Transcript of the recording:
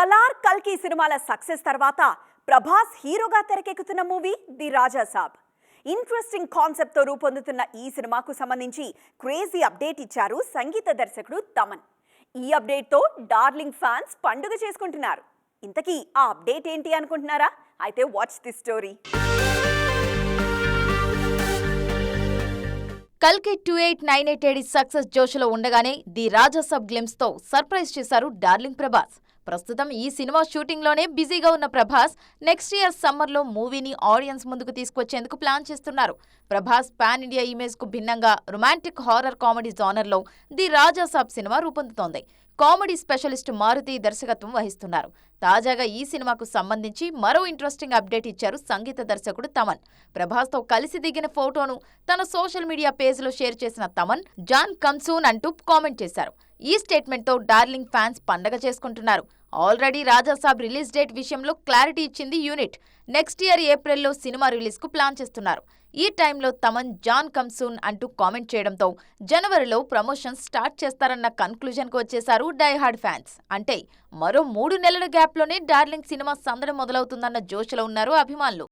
సలార్ కల్కి సినిమాల సక్సెస్ తర్వాత ప్రభాస్ హీరోగా తెరకెక్కుతున్న movie the Raja Saab. Interesting కాన్సెప్ట్తో రూపొందుతున్న ఈ సినిమాకు సంబంధించి క్రేజీ అప్డేట్ ఇచ్చారు సంగీత దర్శకుడు తమన్. ఈ అప్డేట్తో డార్లింగ్ ఫ్యాన్స్ పండుగ చేసుకుంటున్నారు. ఇంతకీ ఆ అప్డేట్ ఏంటి అనుకుంటున్నారా? అయితే వాచ్ ది స్టోరీ కల్కి two eight nine eight eight success జోష్లో ఉండగానే ది రాజా సబ్ గ్లిమ్స్తో సర్ప్రైజ్ చేశారు డార్లింగ్ ప్రభాస్. ప్రస్తుతం ఈ సినిమా షూటింగ్లోనే బిజీగా ఉన్న ప్రభాస్ నెక్స్ట్ ఇయర్ సమ్మర్లో మూవీని ఆడియన్స్ ముందుకు తీసుకొచ్చేందుకు ప్లాన్ చేస్తున్నారు. ప్రభాస్ పాన్ ఇండియా ఇమేజ్కు భిన్నంగా రొమాంటిక్ హారర్ కామెడీ జానర్లో ది రాజాసాబ్ సినిమా రూపొందుతోంది. కామెడీ స్పెషలిస్ట్ మారుతి దర్శకత్వం వహిస్తున్నారు. తాజాగా ఈ సినిమాకు సంబంధించి మరో ఇంట్రెస్టింగ్ అప్డేట్ ఇచ్చారు సంగీత దర్శకుడు తమన్. ప్రభాస్తో కలిసి దిగిన ఫోటోను తన సోషల్ మీడియా పేజ్లో షేర్ చేసిన తమన్ జాన్ కమ్సూన్ అంటూ కామెంట్ చేశారు. ఈ స్టేట్మెంట్తో డార్లింగ్ ఫ్యాన్స్ పండగ చేసుకుంటున్నారు. ఆల్రెడీ రాజాసాబ్ రిలీజ్ డేట్ విషయంలో క్లారిటీ ఇచ్చింది యూనిట్. నెక్స్ట్ ఇయర్ ఏప్రిల్లో సినిమా రిలీజ్కు ప్లాన్ చేస్తున్నారు. ఈ టైంలో తమన్ జాన్ కమ్సూన్ అంటూ కామెంట్ చేయడంతో జనవరిలో ప్రమోషన్ స్టార్ట్ చేస్తారన్న కన్క్లూజన్కు వచ్చేశారు డైహార్డ్ ఫ్యాన్స్. అంటే మరో మూడు నెలల గ్యాప్లోనే డార్లింగ్ సినిమా సందడి మొదలవుతుందన్న జోష్లో ఉన్నారు అభిమానులు.